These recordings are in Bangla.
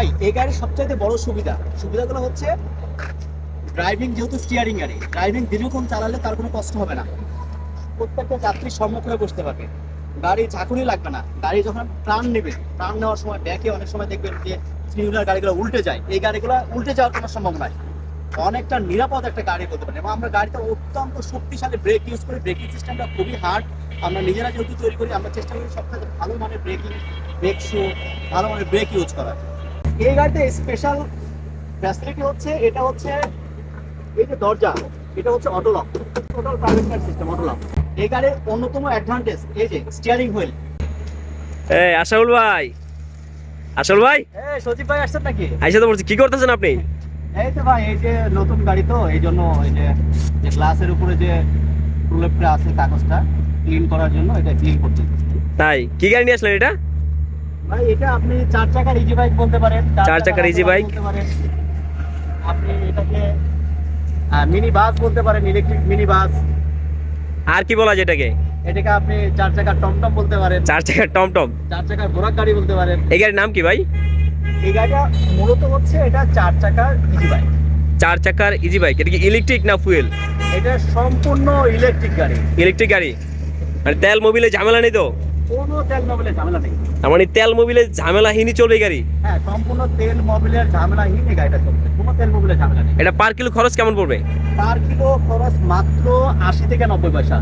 ভাই, এই গাড়ির সবচাইতে বড় সুবিধা। সুবিধাগুলো হচ্ছে ড্রাইভিং যেহেতু স্টিয়ারিং গাড়ি ড্রাইভিং দীর্ঘক্ষণ চালালে তার কোনো কষ্ট হবে না। প্রত্যেকটা যাত্রী সম্মুখ হয়ে বসতে পারবে। গাড়ি ঝাঁকুনি লাগবে না। গাড়ি যখন প্রাণ নেবে, প্রাণ নেওয়ার সময় ব্যাকে অনেক সময় দেখবেন যে থ্রি হুইলার গাড়িগুলো উল্টে যায়। এই গাড়িগুলো উল্টে যাওয়ার কোনো সম্ভাবনা নাই অনেকটা নিরাপদ একটা গাড়ি বলতে পারেন। এবং আমরা গাড়িতে অত্যন্ত শক্তিশালী ব্রেক ইউজ করি। ব্রেকিং সিস্টেমটা খুবই হার্ড আমরা নিজেরা যেহেতু তৈরি করি, আমরা চেষ্টা করি সবথেকে ভালো মানের ব্রেকিং ব্রেক শো ভালো মানের ব্রেক ইউজ করার। এই গাড়িতে স্পেশাল ফ্যাসিলিটি হচ্ছে এটা হচ্ছে এই যে দরজা এটা হচ্ছে auto lock total private car system auto lock এই গাড়ির অন্যতম অ্যাডভান্টেজ এই যে স্টিয়ারিং হুইল এই আশাউল ভাই। আশাউল ভাই? এই সজীব ভাই আসছেন নাকি? আইসা তো বলছি কি করতেছেন আপনি? এই তো ভাই এই যে নতুন গাড়ি তো এই জন্য এই যে যে গ্লাসের উপরে যে প্রলেপটা আছে কাগজটা ক্লিন করার জন্য এটা ক্লিন করতে তাই কি গাড়ি নিয়ে আসলেন এটা? ভাই এটা আপনি চার চাকার ইজি বাইক বলতে পারেন চার চাকার। বলতে পারেন। আপনি এটাকে মিনি বাস বলতে পারেন ইলেকট্রিক মিনি বাস আর কি বলা যায় এটাকে? এটাকে আপনি চার চাকার টমটম বলতে পারেন। চার চাকার টমটম। চার চাকার বোরাক গাড়ি বলতে পারেন। এই গাড়ির নাম কি ভাই? এই গাড়িটা মূলত হচ্ছে এটা চার চাকার ইজি বাইক চার চাকার ইজি বাইক এটা কি ইলেকট্রিক না ফুয়েল এটা সম্পূর্ণ ইলেকট্রিক গাড়ি। ইলেকট্রিক গাড়ি। মানে তেল মোবিলে ঝামেলা নেই তো? কোনো তেল মোবিলের ঝামেলা নেই। তার মানে তেল মোবিলে ঝামেলাহীনই চলবে গাড়ি? হ্যাঁ সম্পূর্ণ তেল মোবিলের ঝামেলাহীন এই গাড়িটা চলবে। কোনো তেল মোবিলের ঝামেলা নেই। এটা পার কিলো খরচ কেমন পড়বে? পার কিলো খরচ মাত্র আশি থেকে নব্বই পয়সা।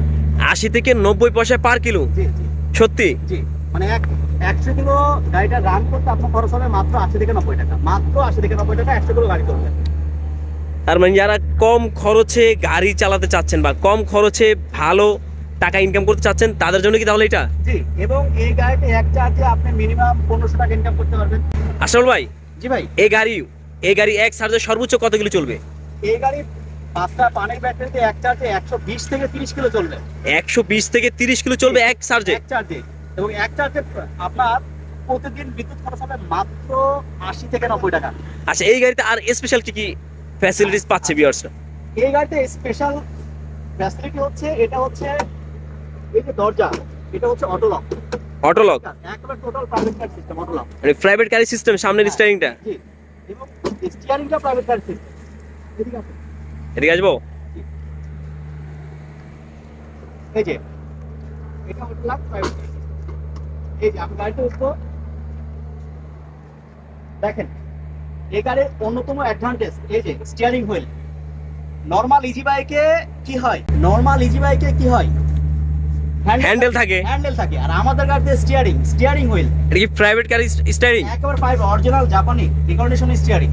আশি থেকে নব্বই পয়সা পার কিলো জি জি। সত্যি? জি। মানে এক একশো কিলো গাড়িটা রান করতে আপনার খরচ হবে মাত্র আশি থেকে নব্বই টাকা। মাত্র আশি থেকে নব্বই টাকা একশো কিলো গাড়ি করবে তার মানে যারা কম খরচে গাড়ি চালাতে চাচ্ছেন বা কম খরচে ভালো টাকা ইনকাম করতে চাচ্ছেন তাদের জন্য কি তাহলে এটা? জি এবং এই গাড়িতে এক চার্জে আপনি মিনিমাম পনেরোশো টাকা ইনকাম করতে পারবেন। আসল ভাই জি ভাই। এই গাড়ি এই গাড়ি এক চার্জে সর্বোচ্চ কত কিলো চলবে? এই গাড়ি পাঁচটা পানির ব্যাটারিতে এক চার্জে একশো বিশ থেকে তিরিশ কিলো চলবে। একশো বিশ থেকে তিরিশ কিলো চলবে এক চার্জে এক চার্জে। এবং এক চার্জে আপনার প্রতিদিন বিদ্যুৎ খরচ হবে মাত্র আশি থেকে নব্বই টাকা। আচ্ছা এই গাড়িতে আর স্পেশাল কি কি ফ্যাসিলিটিস পাচ্ছে ভিউয়ার্সরা এই গাড়িতে স্পেশাল ফ্যাসিলিটি হচ্ছে এটা হচ্ছে এই যে দরজা এটা হচ্ছে অটো লক অটো লক একেবারে total private car system auto lock মানে প্রাইভেট গাড়ি সিস্টেম সামনের স্টারিংটা জি এবং স্টিয়ারিংটা প্রাইভেট কার সিস্টেম এদিকে আসুন। এদিকে আসব? এই যে এটা অটো লক প্রাইভেট কার এই যে আমি গাড়িতে উঠবো। দেখেন এই গাড়ির অন্যতম অ্যাডভান্টেজ এই যে স্টিয়ারিং হুইল নর্মাল ইজি বাইকে কি হয়? নর্মাল ইজি বাইকে কি হয়? হ্যান্ডেল থাকে। হ্যান্ডেল থাকে। আর আমাদের গাড়িতে স্টিয়ারিং স্টিয়ারিং হুইল এটা কি প্রাইভেট গাড়ি স্টারিং একেবারে পাইব অরিজিনাল জাপানি রিকন্ডিশন স্টিয়ারিং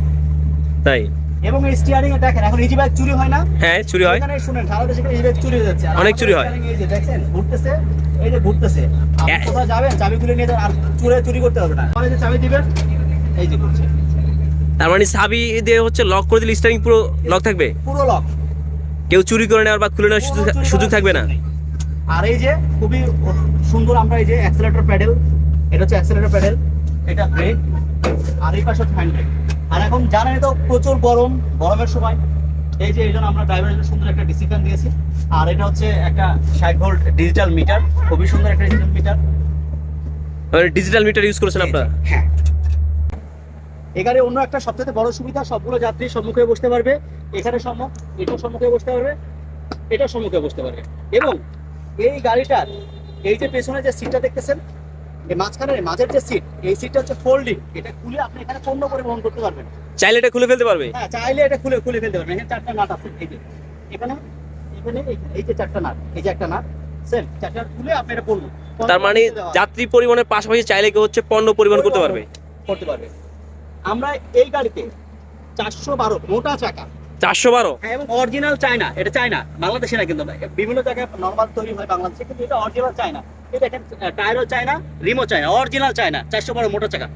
তাই। এবং এই স্টিয়ারিং এ দেখেন এখন ইজি বাইক চুরি হয় না? হ্যাঁ চুরি হয়। এখানে শুনেন সারা দেশে ইজি বাইক চুরি হয়ে যাচ্ছে। অনেক চুরি হয়। এই যে দেখছেন ঘুরতেছে এই যে ঘুরতেছে। আপনি কোথাও যাবেন চাবি খুলে নিয়ে যান আর চুরে চুরি করতে হবে না। পরে যে চাবি দিবেন এই যে ঘুরছে। তার মানে চাবি দিয়ে হচ্ছে লক করে দিলে স্টারিং পুরো লক থাকবে? পুরো লক কেউ চুরি করে নেওয়ার বা খুলে নেওয়ার সুযোগ থাকবে না? আর এই যে খুবই সুন্দর আমরা এই যে অ্যাক্সেলেটর প্যাডেল এটা হচ্ছে অ্যাক্সেলেটর প্যাডেল এটা ব্রেক আর এই পাশে হ্যান্ড ব্রেক আর এখন জানেন তো প্রচুর গরম গরমের সময়। এই যে এই জন্য আমরা ড্রাইভারের জন্য সুন্দর একটা ডিসিপ্লিন দিয়েছি। আর এটা হচ্ছে একটা ষাট ভোল্ট ডিজিটাল মিটার খুবই সুন্দর একটা digital meter digital meter use করেছেন আপনারা? হ্যাঁ। এখানে অন্য একটা সবথেকে বড় সুবিধা সবগুলো যাত্রী সম্মুখে বসতে পারবে। এখানে সম্মুখ এটাও সম্মুখে বসতে পারবে এটাও সম্মুখে বসতে পারবে। এবং এই গাড়িটার এই যে পেছনে যে সিটটা দেখতেছেন এই মাঝখানে মাঝের যে সিট এই সিটটা হচ্ছে ফোল্ডিং এটা খুলে আপনি এখানে পণ্য পরিবহন করতে পারবেন। চাইলে এটা খুলে ফেলতে পারবে? হ্যাঁ চাইলে এটা খুলে খুলে ফেলতে পারবেন। এখানে চারটা নাট আছে এই যে। এখানে এখানে এই- এই যে চারটা নাট এই যে একটা নাট সেম চারটা খুলে আপনি এটা পণ্য তার মানে যাত্রী পরিবহনের পাশাপাশি চাইলে কেউ হচ্ছে পণ্য পরিবহন করতে পারবে। করতে পারবে। আমরা এই গাড়িতে চারশো বারো মোটা চাকা চারশো বারো। হ্যাঁ এবং অরিজিনাল চায়না এটা চায়না বাংলাদেশে না কিন্তু বিভিন্ন জায়গায় নর্মাল তৈরি হয় বাংলাদেশে কিন্তু এটা অরিজিনাল চায়না এই দেখেন টায়ারও চায়না রিমো চায়না অরিজিনাল চায়না চারশো বারো মোটা চাকা।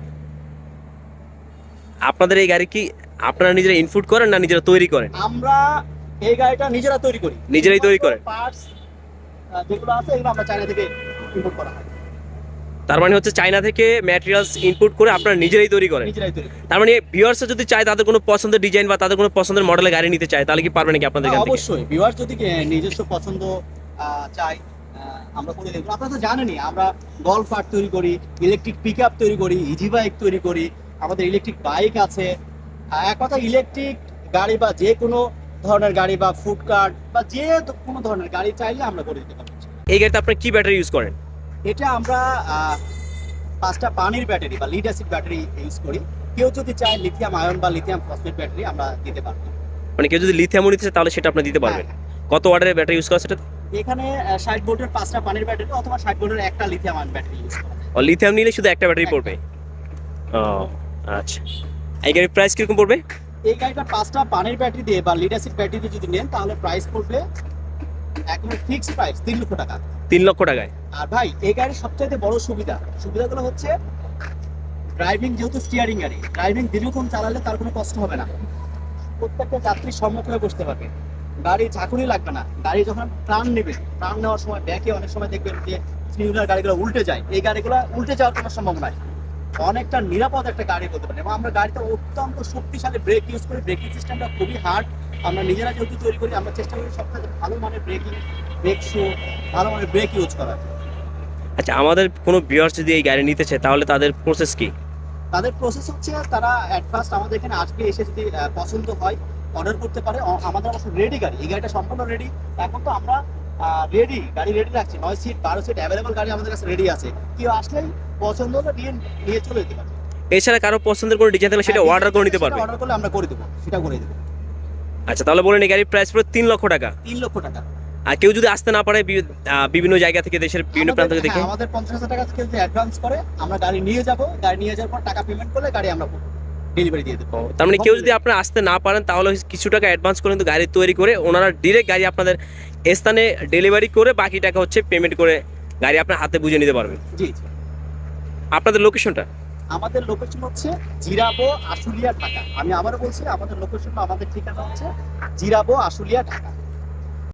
আপনাদের এই গাড়ি কি আপনারা নিজেরা ইনপুট করেন না নিজেরা তৈরি করেন? আমরা এই গাড়িটা নিজেরা তৈরি করি। নিজেরাই তৈরি করেন? পার্টস যেগুলো আছে এগুলো আমরা চায়না থেকে ইম্পোর্ট করা হয়। তার মানে হচ্ছে চায়না থেকে ম্যাটেরিয়ালস ইনপুট করে আপনারা নিজেরাই তৈরি করেন। নিজেরাই তৈরি মানে ভিউয়ার্স যদি চায় তাদের কোনো পছন্দের ডিজাইন বা তাদের কোনো পছন্দের মডেলের গাড়ি নিতে চায় তাহলে কি পারবে নাকি আপনাদের হ্যাঁ, অবশ্যই। ভিউয়ার যদি নিজস্ব পছন্দ চাই আমরা করে দেবো আপনারা তো জানেনই আমরা গল্ফ পার্ট তৈরি করি ইলেকট্রিক পিক তৈরি করি ইজি বাইক তৈরি করি আমাদের ইলেকট্রিক বাইক আছে। এক কথা ইলেকট্রিক গাড়ি বা যে কোনো ধরনের গাড়ি বা ফুড কার্ট বা যে কোনো ধরনের গাড়ি চাইলে আমরা করে দিতে পারব। এই গাড়িতে আপনার কি ব্যাটারি ইউজ করেন? এটা আমরা পাঁচটা পানির ব্যাটারি বা লিড অ্যাসিড ব্যাটারি ইউজ করি। কেউ যদি চায় লিথিয়াম আয়ন বা লিথিয়াম ফসফেট ব্যাটারি আমরা দিতে পারব। মানে কেউ যদি লিথিয়াম নিতে চায় তাহলে সেটা আপনি দিতে পারবেন। হ্যাঁ, কত ওয়াটের ব্যাটারি ইউজ করা সেটা এখানে ষাট ভোল্টের পাঁচটা পানির ব্যাটারি অথবা ষাট ভোল্টের একটা লিথিয়াম আয়ন ব্যাটারি ইউজ করা। লিথিয়াম নিলে শুধু একটা ব্যাটারি পড়বে? ও আচ্ছা। এই গাড়ির প্রাইস কীরকম পড়বে? এই গাড়িটা পাঁচটা পানির ব্যাটারি দিয়ে বা লিড অ্যাসিড ব্যাটারি দিয়ে যদি নেন তাহলে প্রাইস পড়বে একদম ফিক্সড প্রাইস তিন লক্ষ টাকা। তিন লক্ষ টাকায়। আর ভাই, এই গাড়ির সবচাইতে বড় সুবিধা, সুবিধাগুলো হচ্ছে ড্রাইভিং যেহেতু স্টিয়ারিং গাড়ি ড্রাইভিং দীর্ঘক্ষণ চালালে তার কোনো কষ্ট হবে না। প্রত্যেকটা যাত্রী সম্মুখ বসতে পারবে। গাড়ি ঝাঁকুনি লাগবে না। গাড়ি যখন প্রাণ নেবে, প্রাণ নেওয়ার সময় ব্যাকে অনেক সময় দেখবেন যে থ্রি গাড়িগুলো উল্টে যায়। এই গাড়িগুলো উল্টে যাওয়ার কোনো সম্ভাবনা নাই। অনেকটা নিরাপদ একটা গাড়ি বলতে পারি এবং আমরা গাড়িতে অত্যন্ত শক্তিশালী ব্রেক ইউজ করি। ব্রেকিং সিস্টেমটা খুবই হার্ড আমরা নিজেরা যেহেতু তৈরি করি, আমরা চেষ্টা করি সবথেকে ভালো মানের ব্রেকিং ব্রেক শু ভালো মানের ব্রেক ইউজ করার। আচ্ছা আমাদের কোনো ভিউয়ার্স যদি এই গাড়ি নিতে চায় তাহলে তাদের প্রসেস কি? তাদের প্রসেস হচ্ছে তারা ফার্স্ট আমাদের এখানে আসবে এসে যদি পছন্দ হয় অর্ডার করতে পারে। আমাদের অবশ্য রেডি গাড়ি। এই গাড়িটা সম্পূর্ণ রেডি এখন তো আমরা রেডি গাড়ি রেডি রাখছি। নয় সিট বারো সিট অ্যাভেলেবল গাড়ি আমাদের কাছে রেডি আছে। কেউ আসলেই পছন্দ হলে নিয়ে নিয়ে চলে যেতে পারে। এছাড়া কারও পছন্দের কোনো ডিজাইন থাকলে সেটা অর্ডার করে নিতে পারবে। অর্ডার করলে আমরা করে দেবো। সেটা করে দেবো। আচ্ছা তাহলে বলেন এই গাড়ির প্রাইস পুরো তিন লক্ষ টাকা। তিন লক্ষ টাকা। আর কেউ যদি আসতে না পারে বিভিন্ন জায়গা থেকে দেশের বিভিন্ন প্রান্ত থেকে দেখে। হ্যাঁ, আমাদের পঞ্চাশ হাজার টাকা যদি অ্যাডভান্স করে আমরা গাড়ি নিয়ে যাব গাড়ি নিয়ে যাওয়ার পর টাকা পেমেন্ট করলে গাড়ি আমরা ডেলিভারি দিয়ে দেবো। তার মানে কেউ যদি আপনার আসতে না পারেন তাহলে কিছু টাকা অ্যাডভান্স করে কিন্তু গাড়ি তৈরি করে ওনারা ডিরেক্ট গাড়ি আপনাদের স্থানে ডেলিভারি করে বাকি টাকা হচ্ছে পেমেন্ট করে গাড়ি আপনার হাতে বুঝে নিতে পারবেন জি জি। আপনাদের লোকেশনটা আমাদের লোকেশন হচ্ছে জিরাবো আশুলিয়া ঢাকা। আমি আবারও বলছি আমাদের লোকেশন আমাদের ঠিকানা হচ্ছে জিরাবো আশুলিয়া ঢাকা।